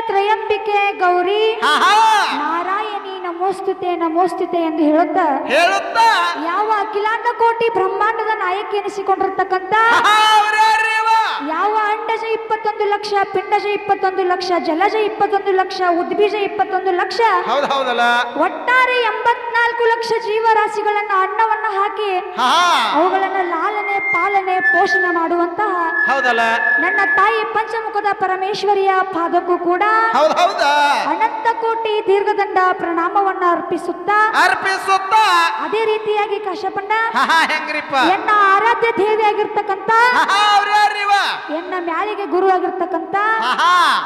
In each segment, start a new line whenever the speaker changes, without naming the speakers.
ತ್ರಯಂಬಿಕೆ ಗೌರಿ. ನಾರಾಯಣಿ ನಮೋಸ್ತುತೆ ನಮೋಸ್ತುತೆ ಎಂದು ಹೇಳುತ್ತಾ?
ಹೇಳುತ್ತಾ?
ಯಾವ ಅಖಿಲಾಂಡ ಕೋಟಿ ಬ್ರಹ್ಮಾಂಡದ ನಾಯಕಿ ಎನಿಸಿಕೊಂಡಿರ್ತಕ್ಕಂಥ? ಯಾವ ಅಂಡಜ ಇಪ್ಪತ್ತೊಂದು ಲಕ್ಷ ಪಿಂಡಜ ಇಪ್ಪತ್ತೊಂದು ಲಕ್ಷ ಜಲಜ ಇಪ್ಪತ್ತೊಂದು ಲಕ್ಷ ಉದ್ಬೀಜ ಇಪ್ಪತ್ತೊಂದು ಲಕ್ಷ?
ಹೌದ್ ಹೌದಲ್ಲ.
ಒಟ್ಟಾರೆ ಎಂಬತ್ನಾಲ್ಕು ಲಕ್ಷ ಜೀವರಾಶಿಗಳನ್ನ ಅನ್ನವನ್ನ ಹಾಕಿ ಅವುಗಳನ್ನ ಲಾಲನೆ ಪಾಲನೆ ಪೋಷಣೆ ಮಾಡುವಂತಹ
ಹೌದಲ್ಲ.
ನನ್ನ ತಾಯಿ ಪಂಚಮುಖದ ಪರಮೇಶ್ವರಿಯ ಪಾದಕ್ಕೂ ಕೂಡ ಅನಂತ ಕೋಟಿ ದೀರ್ಘದಂಡ ಪ್ರಣಾಮವನ್ನ ಅರ್ಪಿಸುತ್ತಾ
ಅರ್ಪಿಸುತ್ತ.
ಅದೇ ರೀತಿಯಾಗಿ
ಕಶಪಣ್ಣ ಹೆಂಗ್ರಿಪ್ಪ.
ಎನ್ನ ಆರಾಧ್ಯ ದೇವಿಯಾಗಿರ್ತಕ್ಕಂಥ ಎನ್ನ ಮ್ಯಾಲಿಗೆ ಗುರು
ಆಗಿರ್ತಕ್ಕಂತ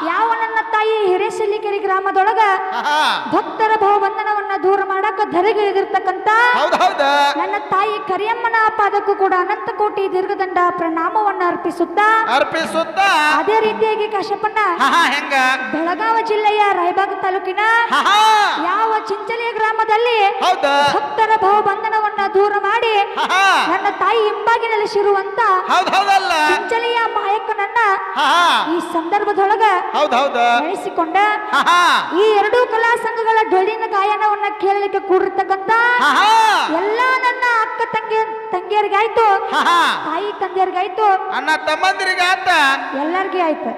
ಯಾವ ನನ್ನ ತಾಯಿ ಹಿರೇಶಲ್ಲಿಕೆರೆ ಗ್ರಾಮದೊಳಗ ಭಕ್ತರ ಭಾವಬಂಧನವನ್ನ ದೂರ ಮಾಡಕ
ಧರೆಗಿಳಿದಿರ್ತಕ್ಕಂತ
ನನ್ನ ತಾಯಿ ಕರಿಯಮ್ಮನ ಪಾದಕ್ಕೂ ಕೂಡ ಅನಂತ ಕೋಟಿ ದೀರ್ಘದಂಡ ಪ್ರಣಾಮವನ್ನ ಅರ್ಪಿಸುತ್ತಾ
ಅರ್ಪಿಸುತ್ತ.
ಅದೇ ರೀತಿಯಾಗಿ
ಕಶಪಣ್ಣ
ಬೆಳಗಾವಿ ಜಿಲ್ಲೆಯ ರಾಯಬಾಗ ತಾಲೂಕಿನ ಯಾವ ಚಿಂಚಲಿಯ ಗ್ರಾಮದಲ್ಲಿ ಭಕ್ತರ ಭಾವಬಂಧನವನ್ನ ದೂರ ಮಾಡಿ ನನ್ನ ತಾಯಿ
ಹಿಂಬಾಗಿನಲ್ಲಿ ಶಿರುವಂತ
ಚಂಚಲೆಯ ಮಾಯಕ್ಕನನ್ನ ಈ ಸಂದರ್ಭದೊಳಗ
ಬೆಳೆಸಿಕೊಂಡ
ಈ ಎರಡೂ ಕಲಾ ಸಂಘಗಳ ಡೊಳ್ಳಿನ ಗಾಯನವನ್ನ ಕೇಳಲಿಕ್ಕೆ ಕೂಡಿರ್ತಕ್ಕಂತ ಎಲ್ಲಾ ನನ್ನ ಅಕ್ಕ ತಂಗಿ ತಂಗಿಯರಿಗಾಯ್ತು. ತಾಯಿ ತಂದೆಯರಿಗಾಯ್ತು
ಅಣ್ಣ ತಮ್ಮಂದಿರಿಗಾಯ್ತ
ಎಲ್ಲರಿಗೂ ಆಯ್ತು.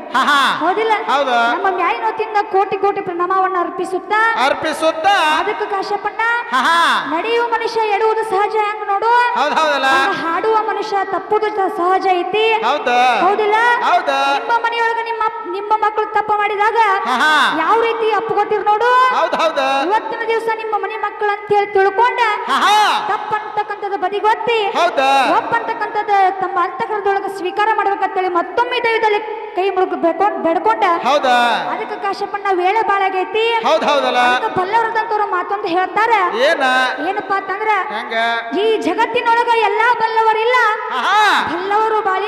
ಹೌದಿಲ್ಲ?
ಹೌದು.
ನಮ್ಮ ನ್ಯಾಯನೋತಿಯಿಂದ ಕೋಟಿ ಕೋಟಿ ಪ್ರಣಾಮವನ್ನ ಅರ್ಪಿಸುತ್ತಾ
ಅರ್ಪಿಸುತ್ತ.
ಅದಕ್ಕೆ ಕಾಶಪ್ಪಣ್ಣ ನಡೆಯುವ ಮನುಷ್ಯ ಎಡುವುದು ಸಹಜ ಹೆಂಗ್ ನೋಡು?
ಹೌದ್ ಹೌದಲ್ಲ.
ಹಂಗ ಹಾಡುವ ಮನುಷ್ಯ ತಪ್ಪುದು ಸಹಜ ಐತಿ.
ಹೌದ.
ಹೌದಿಲ್ಲ?
ಹೌದ.
ನಿಮ್ಮ ಮನೆಯೊಳಗ ನಿಮ್ಮ ನಿಮ್ಮ ಮಕ್ಕಳು ತಪ್ಪು ಮಾಡಿದಾಗ ಯಾವ ರೀತಿ ಅಪ್ಪುಗೊತ್ತಿರ್ ನೋಡು?
ಹೌದ್ ಹೌದ.
ಇವತ್ತಿನ ದಿವಸ ನಿಮ್ಮ ಮನೆ ಮಕ್ಕಳು ಅಂತ ಹೇಳಿ ತಿಳ್ಕೊಂಡ ತಪ್ಪಂತಕ್ಕಂಥದ್ದು ಬದಿಗೊತ್ತಿ
ಹೌದ.
ಒಪ್ಪಂತಕ್ಕಂಥದ್ದು ತಮ್ಮ ಅಂತಕರದೊಳಗೆ ಸ್ವೀಕಾರ ಮಾಡ್ಬೇಕಂತೇಳಿ ಮತ್ತೊಮ್ಮೆ ದೈವದಲ್ಲಿ ಕೈ ಮುಳುಗ ಬೆಡ್ಕೊಂಡ.
ಹೌದಾ?
ಅದಕ್ಕೆ ಕಾಶಪ್ಪಣ್ಣ ವೇಳೆ ಬಾಳಾಗೈತಿ
ಹೌದ್ ಹೌದಲ್ಲ?
ಅದಕ್ಕೆ ಬಲ್ಲವರದಂತವ್ರು ಮಾತೊಂದು ಹೇಳ್ತಾರ.
ಏನ?
ಏನಪ್ಪಾ ಅಂತಂದ್ರ
ಹೆಂಗ?
ಈ ಜಗತ್ತಿನೊಳಗ ಎಲ್ಲಾ ಬಲ್ಲವರಿಲ್ಲ. ಬಲ್ಲವರು ಬಾಳಿಲ್ಲ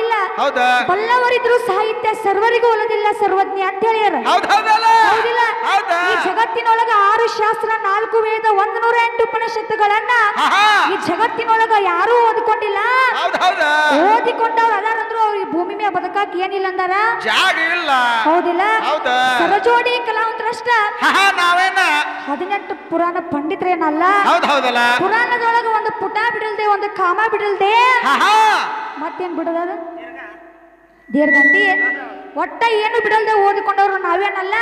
ಹೌದ?
ಬಲ್ಲವರಿದ್ರು ಸಾಹಿತ್ಯ ಸರ್ವರಿಗೂ ಒಲದಿಲ್ಲ ಸರ್ವಜ್ಞ ಅಂತ ಹೇಳ್ಯಾರ.
ಹೌದಲ್ಲ?
ಹೌದಿಲ್ಲ?
ಹೌದ?
ಈ ಜಗತ್ತಿನೊಳಗ ಆರು ಶಾಸ್ತ್ರ ನಾಲ್ಕು ವೇದ ಒಂದ್ ನೂರ ಎಂಟು ಉಪನಿಷತ್ತುಗಳನ್ನ ಈ ಜಗತ್ತಿನೊಳಗ ಯಾರೂ ಓದಿಕೊಂಡಿಲ್ಲ. ಓದಿಕೊಂಡವ್ರು ಅದಾರಂದ್ರು ಅವ್ರು ಈ ಭೂಮಿ ಮೇಲೆ ಬದುಕಾಕ ಏನಿಲ್ಲ ಅಂದಾರ.
ಜಾಗ ಇಲ್ಲ.
ಹೌದಿಲ್ಲ?
ಹೌದ?
ಸರಜೋಡಿ ಕಲಾವಂತರಷ್ಟ.
ನಾವೇನ?
ಹದಿನೆಂಟು ಪುರಾಣ ಪಂಡಿತರೇನಲ್ಲ?
ಹೌದ್ ಹೌದಲ್ಲ?
ಪುರಾಣದೊಳಗ ಒಂದು ಪುಟ ಬಿಡಲ್ದೆ ಒಂದು ಕಾಮ ಬಿಡಲ್ದೆ? ಮತ್ತೇನ್ ಬಿಡೋದದ? ದೀರ್ಘಂತಿ ಒಟ್ಟ ಏನು ಬಿಡಲ್ದೆ ಓದಿಕೊಂಡವ್ರು ನಾವೇನಲ್ಲ?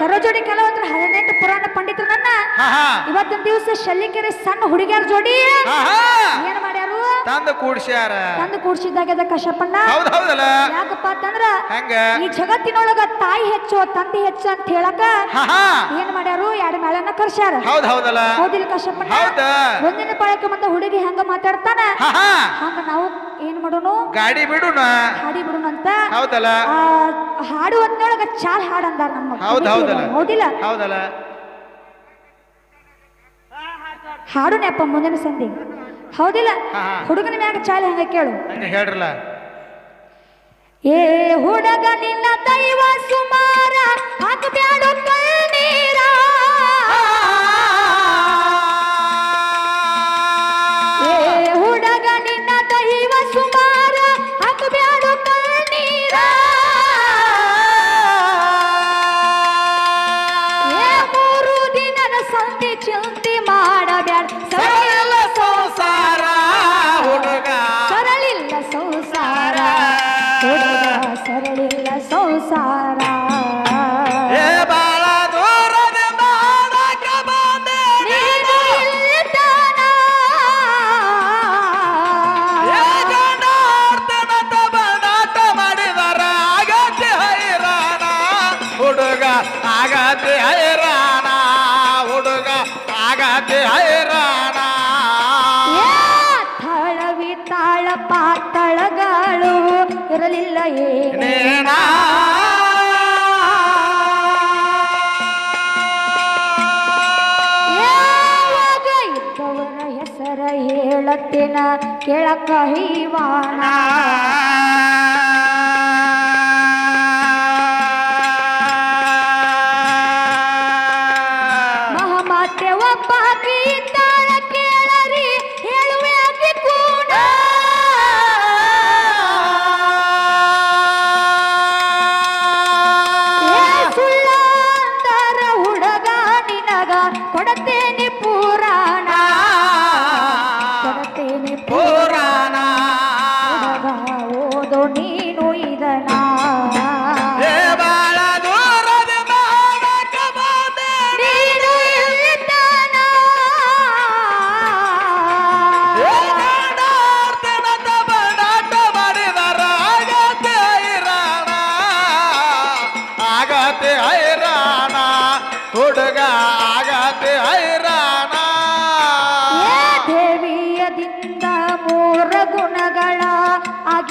ಸರೋಜೋಡಿ ಕೆಲವಂದ್ರ ಹದಿನೆಂಟು ಪುರಾಣ ಪಂಡಿತರನ್ನ ಇವತ್ತಿನ ದಿವಸ ಶಲ್ಲಿಕೆರೆ ಸಣ್ಣ ಹುಡುಗಿಯರ ಜೋಡಿ. ಏನ್ ಮಾಡ್ಯಾರು?
ತಂದು ಕೂಡ್ಸ್ಯಾರ.
ತಂದು ಕೂಡ್ಸಿದ್ದಾಗ್ಯದ
ಕಶಪ್ಪಣ್ಣ
ಯಾಕಪ್ಪ ಅಂತಂದ್ರ ಈ ಜಗತ್ತಿನೊಳಗ ತಾಯಿ ಹೆಚ್ಚು ತಂದೆ ಹೆಚ್ಚು ಅಂತ ಹೇಳಕ ಏನ್ ಮಾಡ್ಯಾರು? ಎರಡು ಮೇಳನ ಕರ್ಸ್ಯಾರ.
ಹೌದ್ ಹೌದಲ್ಲ.
ಹೌದಿಲ್ಲ ಕಶ್ಯಪಣ್ಣ? ಒಂದಿನ ಪಾಳಕ್ಕೆ ಬಂದ ಹುಡುಗಿ ಹೆಂಗ ಮಾತಾಡ್ತಾನ? ಹಂಗ ನಾವು ಏನ್ ಮಾಡೋನು?
ಗಾಡಿ ಬಿಡೋಣ
ಗಾಡಿ ಬಿಡೋಣ ಅಂತ.
ಹೌದಲ್ಲ.
ಹಾಡು ಅಂದೊಳಗ ಚಾಲ್ ಹಾಡ್ ಅಂದಾರ ನಮ್ಮ
ಹೌದ್ ಹೌದಲ್ಲ.
ಹೌದಿಲ್ಲ?
ಹೌದಲ್ಲ.
ಹಾಡು ನೆಪ್ಪ ಮುಂದಿನ ಸಂಧಿ. ಹೌದಿಲ್ಲ. ಹುಡುಗನ ಮ್ಯಾಗ ಚಾಲ್ ಹೆಂಗ ಕೇಳು?
ಹೇಳ್ರಲ್ಲ.
ಏ ಹುಡುಗ ನಿನ್ನ ದೈವ ಸುಮಾರ ಹಾಕಬ್ಯಾಡು ಕಣ್ಣೀರ. ಇರಲಿಲ್ಲ ಏನೇ
ನೇಣ
ಯಾವಾಗ ಇದ್ದವರ ಹೆಸರ ಹೇಳತ್ತೇನ? ಕೇಳಕ್ಕ ಹೈವಾಣ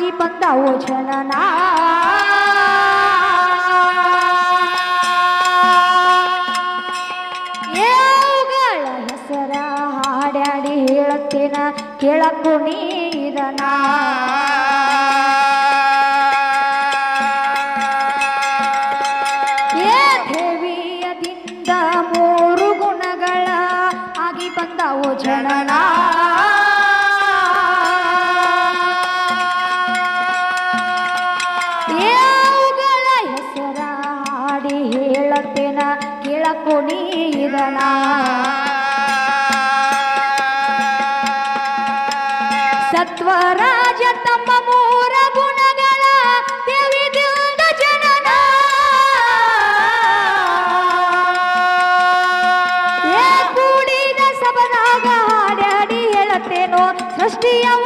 માજી પગદાઓ છનના ಏವುಗಳ ಹೆಸರ ಹಾಡ್ಯಾಡಿ ಹೇಳುತ್ತೇನ ಕೇಳಕ್ಕೂ ನೀರನಾ ಕುಣಿದನ ಸತ್ವರಾಜ ತಮ್ಮ ಮೂರ ಗುಣಗಳ ತಿಳಿದಿಲ್ಲ ಜನನ. ಕೂಡಿದ ಸಬದಾಗ ಹಾಡಾಡಿ ಹೇಳತ್ತೇನೋ ಸೃಷ್ಟಿಯವ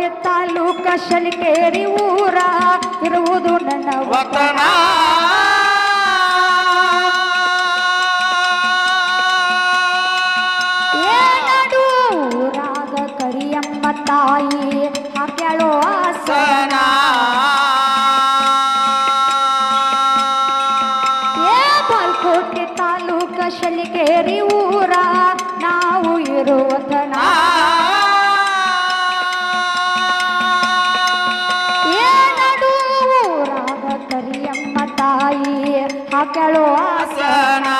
ತಾಲೂಕ ಶಲಿಕೇರಿ ಊರ ಇರುವುದು ನನ್ನ
ವತನ.
ಮಕ್ಕಳು ಆಸನಾ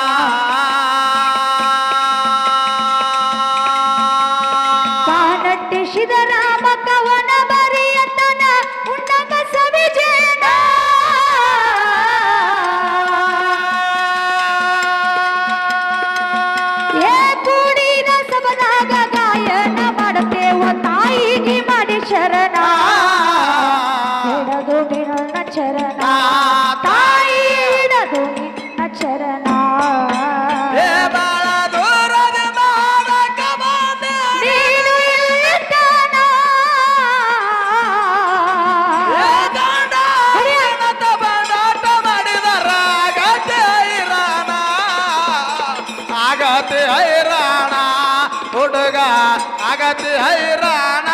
ಆಗತಿ ಹೈರಾಣ.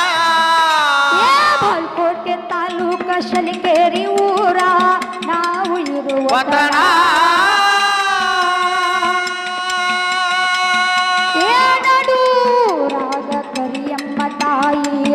ಬಲ್ಕೋಟೆ ತಾಲೂಕ ಶಲಿಕೇರಿ ಊರ ನಾವು ಇರುವ
ವತನ.
ರಾಗ ತಾಯಿ